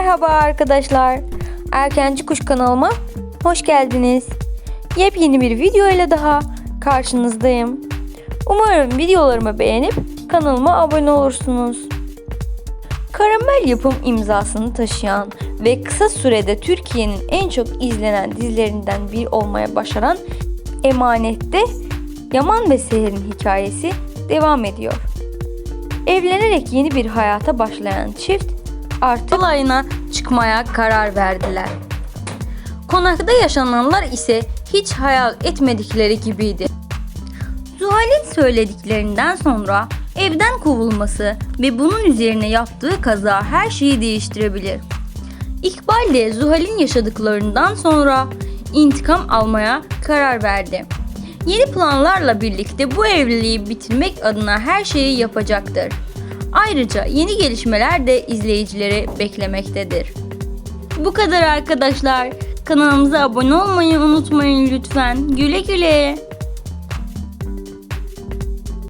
Merhaba arkadaşlar. Erkenci Kuş kanalıma hoş geldiniz. Yepyeni bir video ile daha karşınızdayım. Umarım videolarımı beğenip kanalıma abone olursunuz. Karamel yapım imzasını taşıyan ve kısa sürede Türkiye'nin en çok izlenen dizilerinden biri olmaya başaran Emanet'te Yaman ve Seher'in hikayesi devam ediyor. Evlenerek yeni bir hayata başlayan çift artık alayına çıkmaya karar verdiler. Konakta yaşananlar ise hiç hayal etmedikleri gibiydi. Zuhal'in söylediklerinden sonra evden kovulması ve bunun üzerine yaptığı kaza her şeyi değiştirebilir. İkbal de Zuhal'in yaşadıklarından sonra intikam almaya karar verdi. Yeni planlarla birlikte bu evliliği bitirmek adına her şeyi yapacaktır. Ayrıca yeni gelişmeler de izleyicileri beklemektedir. Bu kadar arkadaşlar. Kanalımıza abone olmayı unutmayın lütfen. Güle güle.